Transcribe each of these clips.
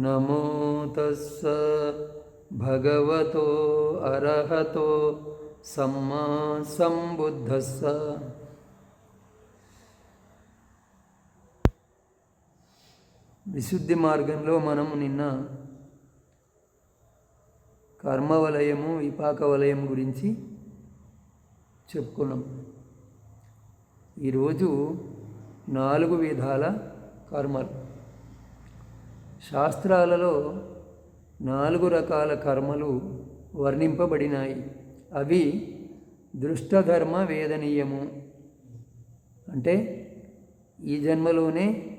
నమో తస్స భగవతో అర్హతో సమ్మా సంబుద్ధస్స విశుద్ధి మార్గంలో మనము నిన్న కర్మవలయము విపాక వలయం గురించి చెప్పుకున్నాం. ఈరోజు నాలుగు విధాల కర్మలు. శాస్త్రాలలో నాలుగు రకాల కర్మలు వర్ణింపబడినాయి. అవి దృష్టధర్మ వేదనీయము. అంటే ఈ జన్మలోనే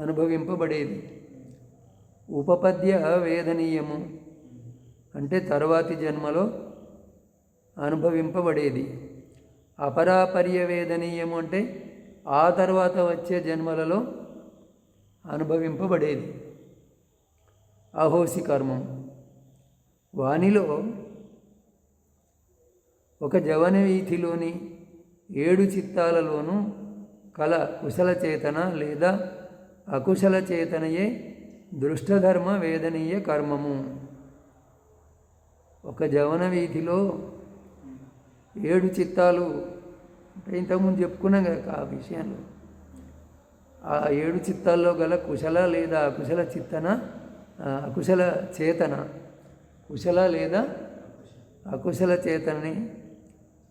అనుభవింపబడేది. ఉపపద్య వేదనీయము అంటే తర్వాతి జన్మలో అనుభవింపబడేది. అపరాపర్యవేదనీయము అంటే ఆ తర్వాత వచ్చే జన్మలలో అనుభవింపబడేది. అహోసి కర్మం. వానిలో ఒక జవన వీధిలోని ఏడు చిత్తాలలోనూ కల కుశల చేతన లేదా అకుశల చేతనయే దృష్టధర్మ వేదనీయ కర్మము. ఒక జవన వీధిలో ఏడు చిత్తాలు అంటే ఇంతకుముందు చెప్పుకున్నాం కదా ఆ విషయంలో. ఆ ఏడు చిత్తాల్లో గల కుశల లేదా అకుశల చిత్తన అకుశల చేతన. కుశల లేదా అకుశల చేతనని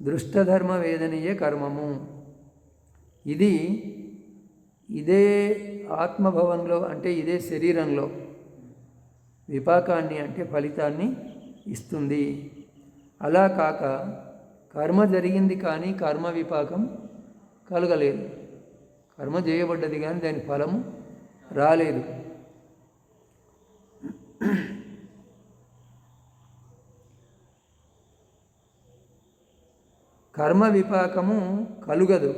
దృష్టధర్మ వేదనీయ కర్మము. ఇది ఇదే ఆత్మభవంలో అంటే ఇదే శరీరంలో విపాకాన్ని అంటే ఫలితాన్ని ఇస్తుంది. అలా కాక కర్మ జరిగింది కానీ కర్మ విపాకం కలగలేదు. కర్మ చేయబడ్డది కానీ దాని ఫలము రాలేదు. కర్మ విపాకము కలుగదు.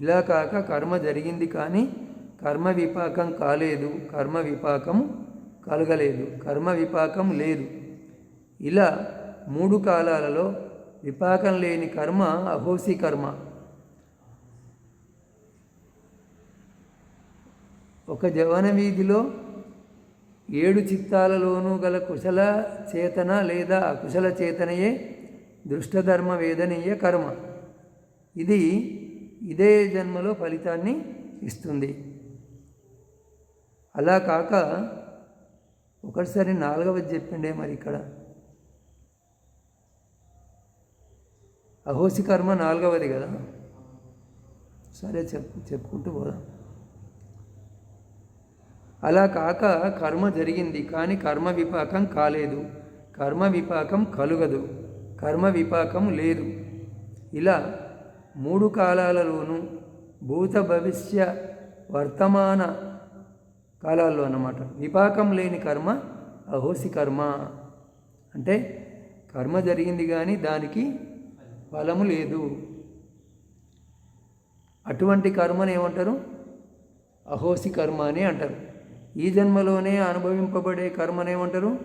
ఇలా కాక కర్మ జరిగింది కానీ కర్మ విపాకం కాలేదు. కర్మ విపాకం కలగలేదు. కర్మ విపాకం లేదు. ఇలా మూడు కాలాలలో విపాకం లేని కర్మ అహోసి కర్మ. ఒక జవన వీధిలో ఏడు చిత్తాలలోనూ గల కుశల చేతన లేదా అకుశల చేతనయే దృష్టధర్మ వేదనీయ కర్మ. ఇది ఇదే జన్మలో ఫలితాన్ని ఇస్తుంది. అలా కాక ఒకటిసారి నాలుగవది చెప్పిండే మరి ఇక్కడ. అహోసి కర్మ నాలుగవది కదా. సరే చెప్పు చెప్పుకుంటూ పోదాం. అలా కాక కర్మ జరిగింది కానీ కర్మ విపాకం కాలేదు. కర్మ విపాకం కలుగదు. కర్మ విపాకం లేదు. ఇలా మూడు కాలాలలోనూ భూత భవిష్య వర్తమాన కాలాల్లో అన్నమాట. విపాకం లేని కర్మ అహోసి కర్మ. అంటే కర్మ జరిగింది కానీ దానికి ఫలము లేదు. అటువంటి కర్మను ఏమంటారు? అహోసి కర్మ అని అంటారు. ఈ జన్మలోనే అనుభవింపబడే కర్మనేమంటారు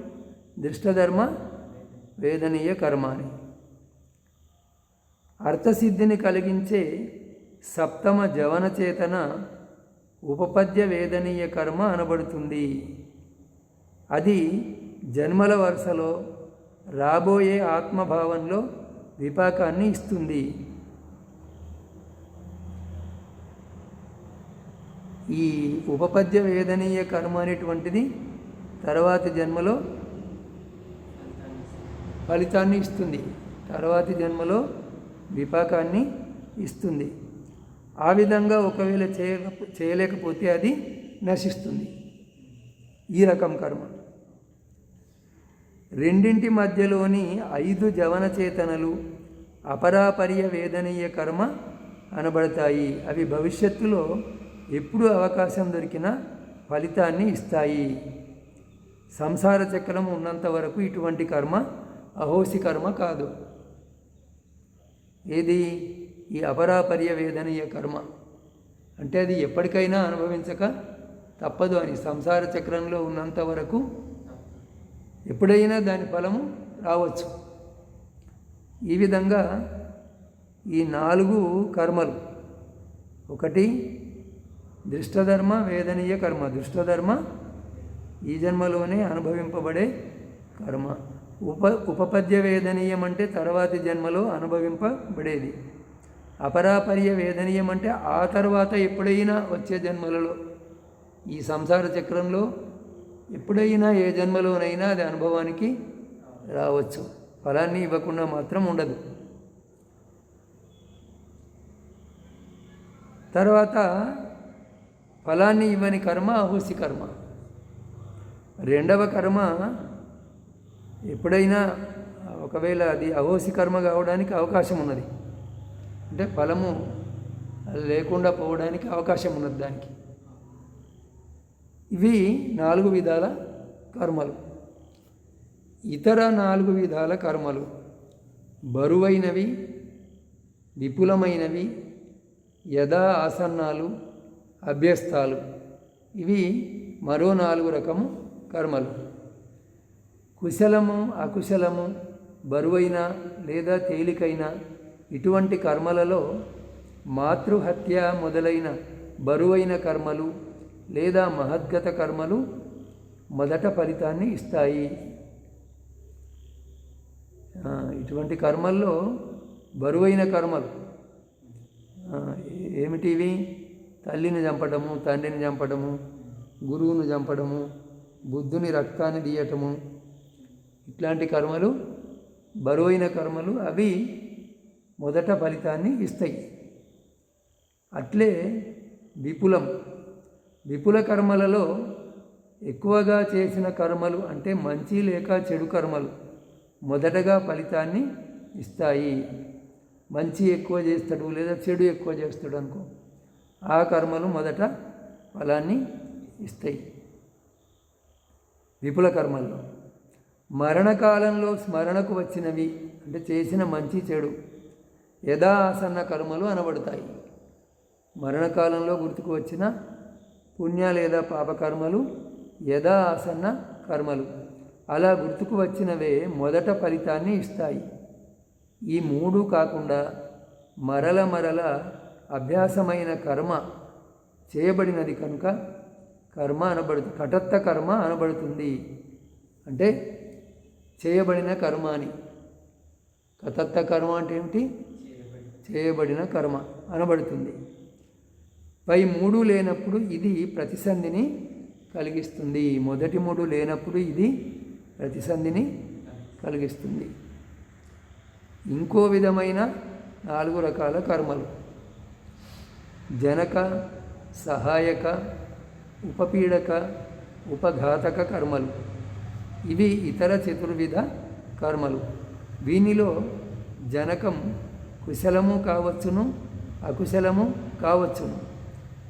దృష్టధర్మ వేదనీయ కర్మాని. అర్థసిద్ధిని కలిగించే సప్తమ జవన చేతన ఉపపద్య వేదనీయ కర్మ అనబడుతుంది. అది జన్మల వరుసలో రాబోయే ఆత్మభావంలో విపాకాన్ని ఇస్తుంది. ఈ ఉపపద్య వేదనీయ కర్మ అనేటువంటిది తర్వాతి జన్మలో ఫలితాన్ని ఇస్తుంది. తర్వాతి జన్మలో విపాకాన్ని ఇస్తుంది. ఆ విధంగా ఒకవేళ చేయక చేయలేకపోతే అది నశిస్తుంది. ఈ రకం కర్మ. రెండింటి మధ్యలోని ఐదు జవన చేతనలు అపరాపర్య వేదనీయ కర్మ అనబడతాయి. అవి భవిష్యత్తులో ఎప్పుడు అవకాశం దొరికినా ఫలితాన్ని ఇస్తాయి. సంసార చక్రం ఉన్నంత వరకు ఇటువంటి కర్మ అహోసి కర్మ కాదు. ఏది? ఈ అపరాపర్యవేదనీయ కర్మ. అంటే అది ఎప్పటికైనా అనుభవించక తప్పదు అని సంసార చక్రంలో ఉన్నంత వరకు ఎప్పుడైనా దాని ఫలము రావచ్చు. ఈ విధంగా ఈ నాలుగు కర్మలు ఒకటి దృష్టధర్మ వేదనీయ కర్మ. దృష్టధర్మ ఈ జన్మలోనే అనుభవింపబడే కర్మ. ఉప ఉపపద్య వేదనీయం అంటే తర్వాతి జన్మలో అనుభవింపబడేది. అపరాపర్య వేదనీయం అంటే ఆ తర్వాత ఎప్పుడైనా వచ్చే జన్మలలో. ఈ సంసార చక్రంలో ఎప్పుడైనా ఏ జన్మలోనైనా అది అనుభవానికి రావచ్చు. ఫలాన్ని ఇవ్వకుండా మాత్రం ఉండదు. తర్వాత ఫలాన్ని ఇవ్వని కర్మ అహుసి కర్మ. రెండవ కర్మ ఎప్పుడైనా ఒకవేళ అది అహోసి కర్మ కావడానికి అవకాశం ఉన్నది. అంటే ఫలము లేకుండా పోవడానికి అవకాశం ఉన్నది దానికి. ఇవి నాలుగు విధాల కర్మలు. ఇతర నాలుగు విధాల కర్మలు. బరువైనవి విపులమైనవి యథా ఆసన్నాలు అభ్యస్తాలు ఇవి మరో నాలుగు రకము కర్మలు. కుశలము అకుశలము బరువైన లేదా తేలికైన ఇటువంటి కర్మలలో మాతృహత్య మొదలైన బరువైన కర్మలు లేదా మహద్గత కర్మలు మొదట ఫలితాన్ని ఇస్తాయి. ఇటువంటి కర్మల్లో బరువైన కర్మలు ఏమిటివి? తల్లిని చంపడము తండ్రిని చంపడము గురువును చంపడము బుద్ధుని రక్తాన్ని తీయటము ఇట్లాంటి కర్మలు బరువైన కర్మలు అవి మొదట ఫలితాన్ని ఇస్తాయి. అట్లే విపులం. విపుల కర్మలలో ఎక్కువగా చేసిన కర్మలు అంటే మంచి లేక చెడు కర్మలు మొదటగా ఫలితాన్ని ఇస్తాయి. మంచి ఎక్కువ చేస్తాడు లేదా చెడు ఎక్కువ చేస్తాడు అనుకో ఆ కర్మలు మొదట ఫలాన్ని ఇస్తాయి. విపుల కర్మల్లో. మరణకాలంలో స్మరణకు వచ్చినవి అంటే చేసిన మంచి చెడు యథాసన్న కర్మలు అనబడతాయి. మరణకాలంలో గుర్తుకు వచ్చిన పుణ్య లేదా పాపకర్మలు యథాసన్న కర్మలు. అలా గుర్తుకు వచ్చినవే మొదట ఫలితాన్ని ఇస్తాయి. ఈ మూడు కాకుండా మరల మరల అభ్యాసమైన కర్మ చేయబడినది కనుక కర్మ అనబడుతుంది కటత్త కర్మ అనబడుతుంది. అంటే చేయబడిన కర్మ అని. కతత్త కర్మ అంటే ఏమిటి? చేయబడిన కర్మ అనబడుతుంది. పై మూడు లేనప్పుడు ఇది ప్రతిసంధిని కలిగిస్తుంది. మొదటి మూడు లేనప్పుడు ఇది ప్రతిసంధిని కలిగిస్తుంది. ఇంకో విధమైన నాలుగు రకాల కర్మలు. జనక సహాయక ఉపపీడక ఉపఘాతక కర్మలు. ఇవి ఇతర చతుర్విధ కర్మలు. వీనిలో జనకం కుశలము కావచ్చును అకుశలము కావచ్చును.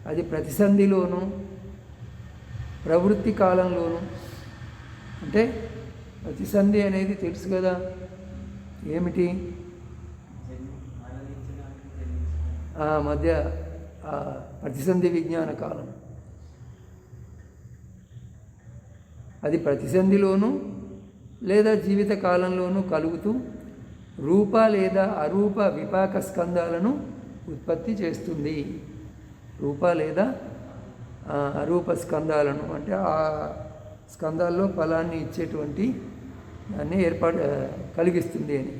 అది ప్రతిసంధిలోను ప్రవృత్తి కాలంలోను. అంటే ప్రతిసంధి అనేది తెలుసు కదా. ఏమిటి? ఆ మధ్య ప్రతిసంధి విజ్ఞాన కాలం. అది ప్రతిసంధిలోనూ లేదా జీవిత కాలంలోనూ కలుగుతూ రూప లేదా అరూప విపాక స్కందాలను ఉత్పత్తి చేస్తుంది. రూప లేదా అరూప స్కందాలను అంటే ఆ స్కందాల్లో ఫలాన్ని ఇచ్చేటువంటి దాన్ని ఏర్పాటు కలిగిస్తుంది అని.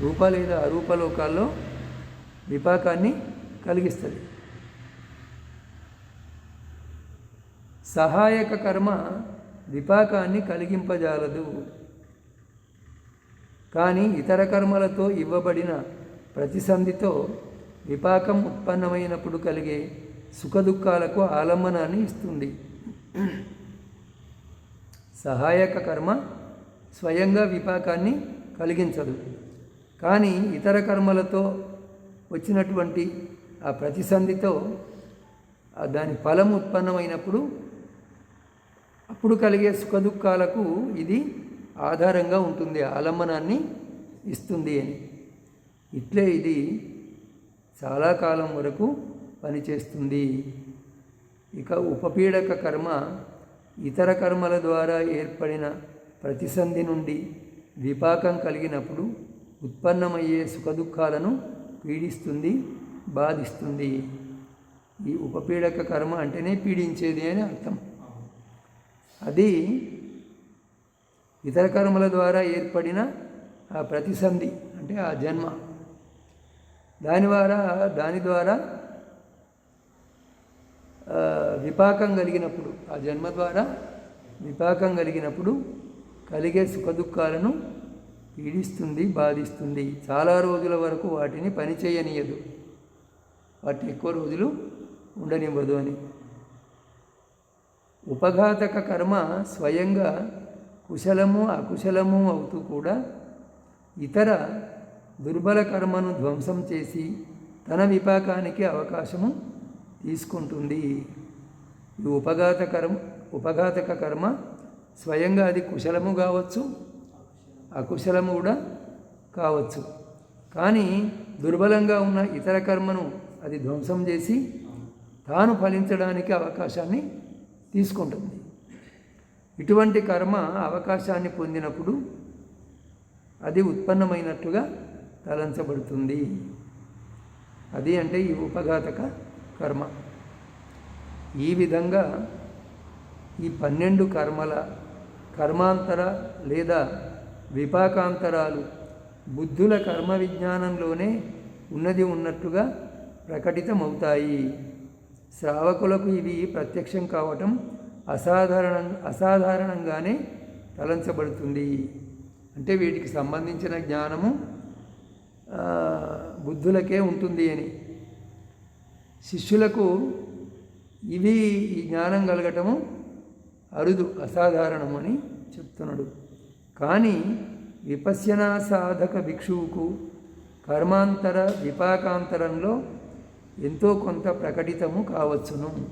రూప లేదా అరూప లోకాల్లో విపాకాన్ని కలిగిస్తుంది. సహాయక కర్మ విపాకాన్ని కలిగింపజాలదు. కానీ ఇతర కర్మలతో ఇవ్వబడిన ప్రతిసంధితో విపాకం ఉత్పన్నమైనప్పుడు కలిగే సుఖదుఖాలకు ఆలంబనాన్ని ఇస్తుంది. సహాయక కర్మ స్వయంగా విపాకాన్ని కలిగించదు. కానీ ఇతర కర్మలతో వచ్చినటువంటి ఆ ప్రతిసంధితో దాని ఫలం ఉత్పన్నమైనప్పుడు అప్పుడు కలిగే సుఖదుఖాలకు ఇది ఆధారంగా ఉంటుంది ఆలంబనాన్ని ఇస్తుంది అని. ఇట్లే ఇది చాలా కాలం వరకు పనిచేస్తుంది. ఇక ఉపపీడక కర్మ ఇతర కర్మల ద్వారా ఏర్పడిన ప్రతిసంధి నుండి విపాకం కలిగినప్పుడు ఉత్పన్నమయ్యే సుఖదుఖాలను పీడిస్తుంది బాధిస్తుంది. ఈ ఉపపీడక కర్మ అంటేనే పీడించేది అని అర్థం. అది ఇతర కర్మల ద్వారా ఏర్పడిన ఆ ప్రతిసంధి అంటే ఆ జన్మ. దాని ద్వారా దాని ద్వారా విపాకం కలిగినప్పుడు ఆ జన్మ ద్వారా విపాకం కలిగినప్పుడు కలిగే సుఖదుఖాలను పీడిస్తుంది బాధిస్తుంది. చాలా రోజుల వరకు వాటిని పని చేయనీయదు వాటిని ఎక్కువ రోజులు ఉండనివ్వదు అని. ఉపఘాతక కర్మ స్వయంగా కుశలము అకుశలము అవుతూ కూడా ఇతర దుర్బల కర్మను ధ్వంసం చేసి తన విపాకానికి అవకాశము తీసుకుంటుంది. ఈ ఉపఘాత కర్మ ఉపఘాతక కర్మ స్వయంగా అది కుశలము కావచ్చు అకుశలము కూడా కావచ్చు. కానీ దుర్బలంగా ఉన్న ఇతర కర్మను అది ధ్వంసం చేసి తాను ఫలించడానికి అవకాశాన్ని తీసుకుంటుంది. ఇటువంటి కర్మ అవకాశాన్ని పొందినప్పుడు అది ఉత్పన్నమైనట్టుగా తలంచబడుతుంది. అది అంటే ఈ ఉపఘాతక కర్మ. ఈ విధంగా ఈ పన్నెండు కర్మల కర్మాంతర లేదా విపాకాంతరాలు బుద్ధుల కర్మ విజ్ఞానంలోనే ఉన్నది ఉన్నట్టుగా ప్రకటితమవుతాయి. శ్రావకులకు ఇవి ప్రత్యక్షం కావటం అసాధారణ అసాధారణంగానే తలంచబడుతుంది. అంటే వీటికి సంబంధించిన జ్ఞానము బుద్ధులకే ఉంటుంది అని. శిష్యులకు ఇవి ఈ జ్ఞానం కలగటము అరుదు అసాధారణము అని చెప్తున్నాడు. కానీ విపశ్యనా సాధక భిక్షువుకు కర్మాంతర విపాకాంతరంలో ఎంతో కొంత ప్రకటితము కావచ్చును.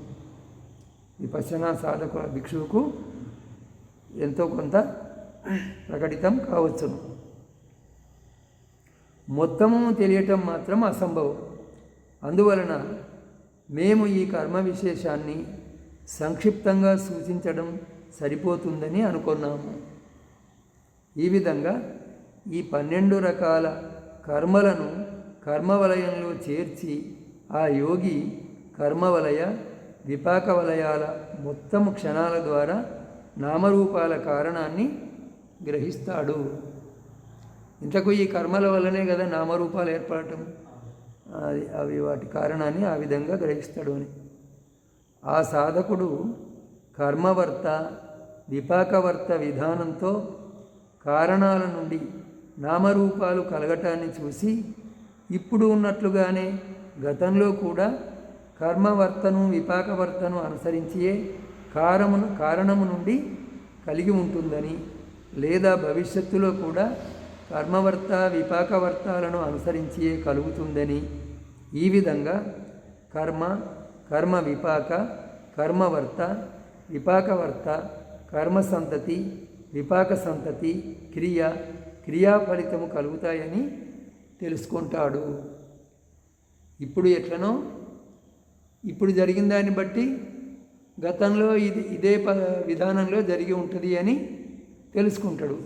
విపశ్యనా సాధకు భిక్షువుకు ఎంతో కొంత ప్రకటితం కావచ్చును. మొత్తము తెలియటం మాత్రం అసంభవం. అందువలన మేము ఈ కర్మ విశేషాన్ని సంక్షిప్తంగా సూచించడం సరిపోతుందని అనుకున్నాము. ఈ విధంగా ఈ పన్నెండు రకాల కర్మలను కర్మవలయంలో చేర్చి ఆ యోగి కర్మవలయ విపాక వలయాల మొత్తము క్షణాల ద్వారా నామరూపాల కారణాన్ని గ్రహిస్తాడు. ఇంతకు ఈ కర్మల వల్లనే కదా నామరూపాలు ఏర్పడటం? అది అవి వాటి కారణాన్ని ఆ విధంగా గ్రహిస్తాడు అని. ఆ సాధకుడు కర్మవర్త విపాకవర్త విధానంతో కారణాల నుండి నామరూపాలు కలగటాన్ని చూసి ఇప్పుడు ఉన్నట్లుగానే గతంలో కూడా కర్మవర్తను విపాకవర్తను అనుసరించే కారమును కారణము నుండి కలిగి ఉంటుందని లేదా భవిష్యత్తులో కూడా కర్మవర్త విపాకవర్తాలను అనుసరించే కలుగుతుందని ఈ విధంగా కర్మ కర్మ విపాక కర్మవర్త విపాకవర్త కర్మ సంతతి విపాక సంతతి క్రియ క్రియాఫలితము కలుగుతాయని తెలుసుకుంటాడు. ఇప్పుడు ఎట్లనో? ఇప్పుడు జరిగిన దాన్ని బట్టి గతంలో ఇది ఇదే ప విధానంలో జరిగి ఉంటుంది అని తెలుసుకుంటాడు.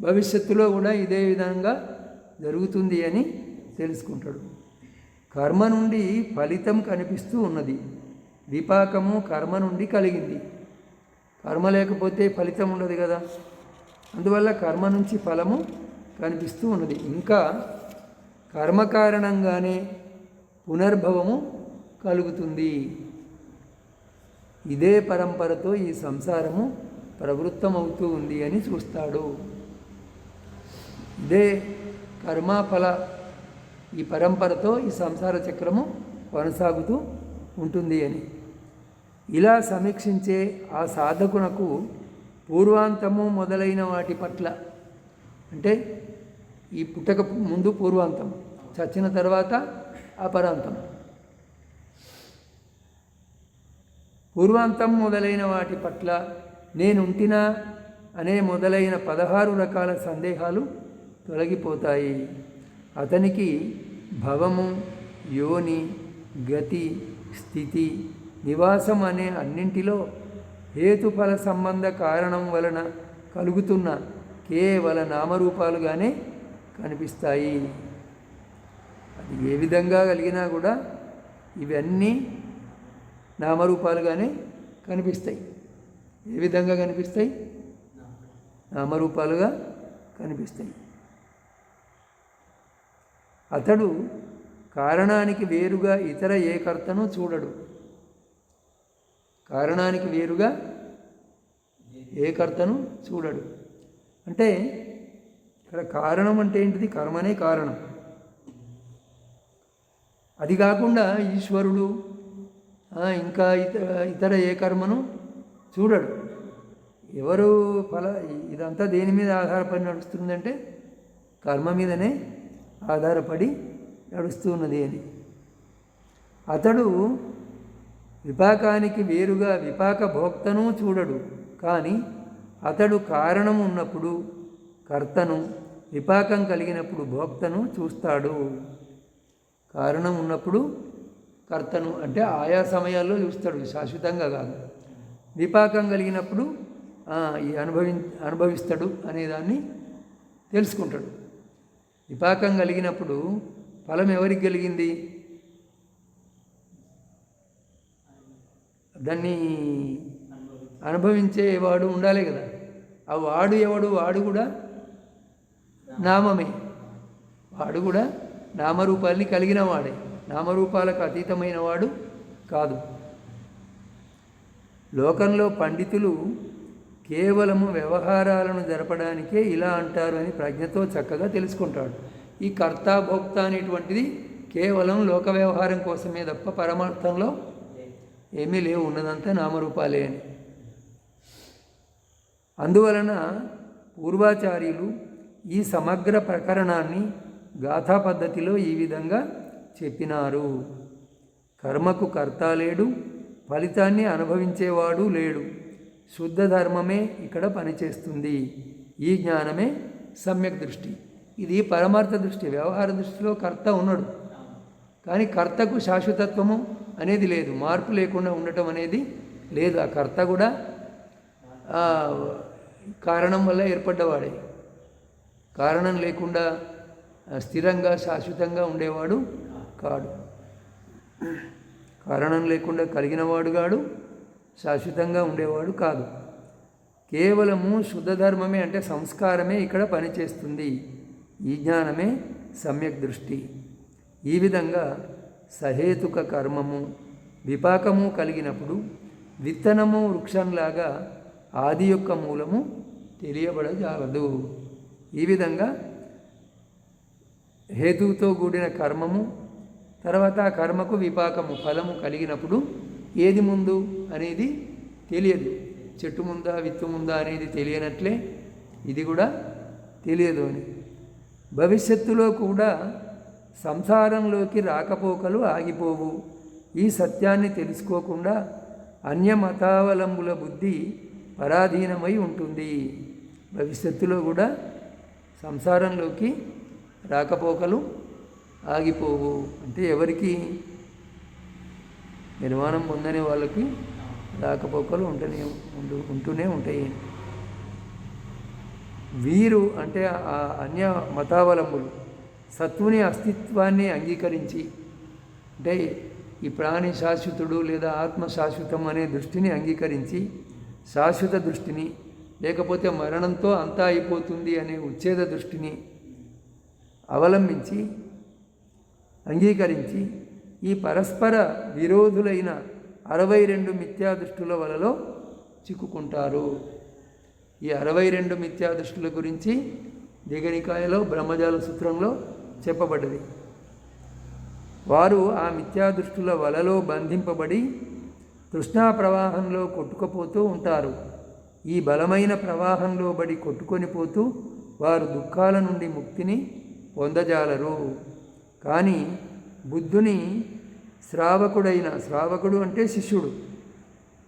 భవిష్యత్తులో కూడా ఇదే విధంగా జరుగుతుంది అని తెలుసుకుంటాడు. కర్మ నుండి ఫలితం కనిపిస్తూ ఉన్నది. విపాకము కర్మ నుండి కలిగింది. కర్మ లేకపోతే ఫలితం ఉండదు కదా. అందువల్ల కర్మ నుంచి ఫలము కనిపిస్తూ ఉన్నది. ఇంకా కర్మ కారణంగానే పునర్భవము కలుగుతుంది. ఇదే పరంపరతో ఈ సంసారము ప్రవృత్తమవుతూ ఉంది అని చూస్తాడు. ఇదే కర్మఫల ఈ పరంపరతో ఈ సంసార చక్రము కొనసాగుతూ ఉంటుంది అని. ఇలా సమీక్షించే ఆ సాధకునకు పూర్వాంతము మొదలైన వాటి పట్ల అంటే ఈ పుట్టక ముందు పూర్వాంతం చచ్చిన తర్వాత అపరాంతం. పూర్వాంతం మొదలైన వాటి పట్ల నేనుంటినా అనే మొదలైన పదహారు రకాల సందేహాలు తొలగిపోతాయి. అతనికి భవము యోని గతి స్థితి నివాసం అనే అన్నింటిలో హేతుఫల సంబంధ కారణం వలన కలుగుతున్న కేవల నామరూపాలుగానే కనిపిస్తాయి. అది ఏ విధంగా కలిగినా కూడా ఇవన్నీ నామరూపాలుగానే కనిపిస్తాయి. ఏ విధంగా కనిపిస్తాయి? నామరూపాలుగా కనిపిస్తాయి. అతడు కారణానికి వేరుగా ఇతర ఏ కర్తను చూడడు. కారణానికి వేరుగా ఏ కర్తను చూడడు. అంటే ఇక్కడ కారణం అంటే ఏంటిది? కర్మనే కారణం. అది కాకుండా ఈశ్వరుడు ఇంకా ఇతర ఇతర ఏ కర్మను చూడడు. ఎవరు ఫల ఇదంతా దేని మీద ఆధారపడి నడుస్తుందంటే కర్మ మీదనే ఆధారపడి నడుస్తున్నది అని. అతడు విపాకానికి వేరుగా విపాక భోక్తను చూడడు కానీ అతడు కారణం ఉన్నప్పుడు కర్తను విపాకం కలిగినప్పుడు భోక్తను చూస్తాడు. కారణం ఉన్నప్పుడు కర్తను అంటే ఆయా సమయాల్లో చూస్తాడు శాశ్వతంగా కాదు. విపాకం కలిగినప్పుడు ఈ అనుభవి అనుభవిస్తాడు అనేదాన్ని తెలుసుకుంటాడు. విపాకం కలిగినప్పుడు ఫలం ఎవరికి కలిగింది? దాన్ని అనుభవించేవాడు ఉండాలి కదా. ఆ వాడు ఎవడు? వాడు కూడా నామమే. వాడు కూడా నామరూపాల్ని కలిగిన వాడే. నామరూపాలకు అతీతమైన వాడు కాదు. లోకంలో పండితులు కేవలము వ్యవహారాలను జరపడానికే ఇలా అంటారు అని ప్రజ్ఞతో చక్కగా తెలుసుకుంటాడు. ఈ కర్త భోక్త అనేటువంటిది కేవలం లోక వ్యవహారం కోసమే తప్ప పరమార్థంలో ఏమీ లేవు ఉన్నదంతా నామరూపాలే అని. అందువలన పూర్వాచార్యులు ఈ సమగ్ర ప్రకరణాన్ని గాథా పద్ధతిలో ఈ విధంగా చెప్పినారు. కర్మకు కర్త లేడు ఫలితాన్ని అనుభవించేవాడు లేడు. శుద్ధ ధర్మమే ఇక్కడ పనిచేస్తుంది. ఈ జ్ఞానమే సమ్యక్ దృష్టి. ఇది పరమార్థ దృష్టి వ్యవహార దృష్టిలో కర్త ఉన్నాడు. కానీ కర్తకు శాశ్వతత్వము అనేది లేదు. మార్పు లేకుండా ఉండటం అనేది లేదు. ఆ కర్త కూడా కారణం వల్ల ఏర్పడ్డవాడే. కారణం లేకుండా స్థిరంగా శాశ్వతంగా ఉండేవాడు కాడు. కారణం లేకుండా కలిగినవాడు కాడు శాశ్వతంగా ఉండేవాడు కాదు. కేవలము శుద్ధ ధర్మమే అంటే సంస్కారమే ఇక్కడ పనిచేస్తుంది. ఈ జ్ఞానమే సమ్యక్ దృష్టి. ఈ విధంగా సహేతుక కర్మము విపాకము కలిగినప్పుడు విత్తనము వృక్షంలాగా ఆది యొక్క మూలము తెలియబడజాలదు. ఈ విధంగా హేతువుతో కూడిన కర్మము తర్వాత ఆ కర్మకు విపాకము ఫలము కలిగినప్పుడు ఏది ముందు అనేది తెలియదు. చెట్టు ముందా విత్తు ముందా అనేది తెలియనట్లే ఇది కూడా తెలియదు అని. భవిష్యత్తులో కూడా సంసారంలోకి రాకపోకలు ఆగిపోవు. ఈ సత్యాన్ని తెలుసుకోకుండా అన్య మతావలంబుల బుద్ధి పరాధీనమై ఉంటుంది. భవిష్యత్తులో కూడా సంసారంలోకి రాకపోకలు ఆగిపోవు. అంటే ఎవరికి నిర్మాణం పొందని వాళ్ళకి రాకపోకలు ఉంటూనే ఉండు ఉంటూనే ఉంటాయి. వీరు అంటే ఆ అన్య మతావలంబులు సత్వుని అస్తిత్వాన్ని అంగీకరించి అంటే ఈ ప్రాణి శాశ్వతుడు లేదా ఆత్మ శాశ్వతం అనే దృష్టిని అంగీకరించి శాశ్వత దృష్టిని లేకపోతే మరణంతో అంతా అయిపోతుంది అనే ఉచ్ఛేద దృష్టిని అవలంబించి అంగీకరించి ఈ పరస్పర విరోధులైన అరవై రెండు మిథ్యాదృష్టుల వలలో చిక్కుకుంటారు. ఈ అరవై రెండు మిథ్యాదృష్టుల గురించి దిగనికాయలో బ్రహ్మజాల సూత్రంలో చెప్పబడ్డది. వారు ఆ మిథ్యాదృష్టుల వలలో బంధింపబడి తృష్ణా ప్రవాహంలో కొట్టుకుపోతూ ఉంటారు. ఈ బలమైన ప్రవాహంలో బడి కొట్టుకొని పోతూ వారు దుఃఖాల నుండి ముక్తిని పొందజాలరు. కానీ బుద్ధుని శ్రావకుడైన శ్రావకుడు అంటే శిష్యుడు.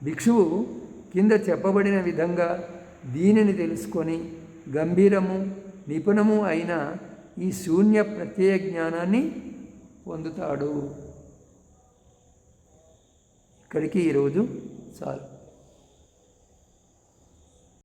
భిక్షువు కింద చెప్పబడిన విధంగా దీనిని తెలుసుకొని గంభీరము నిపుణము అయిన ఈ శూన్య ప్రత్యయ జ్ఞానాన్ని పొందుతాడు. ఇక్కడికి ఈరోజు చాలు.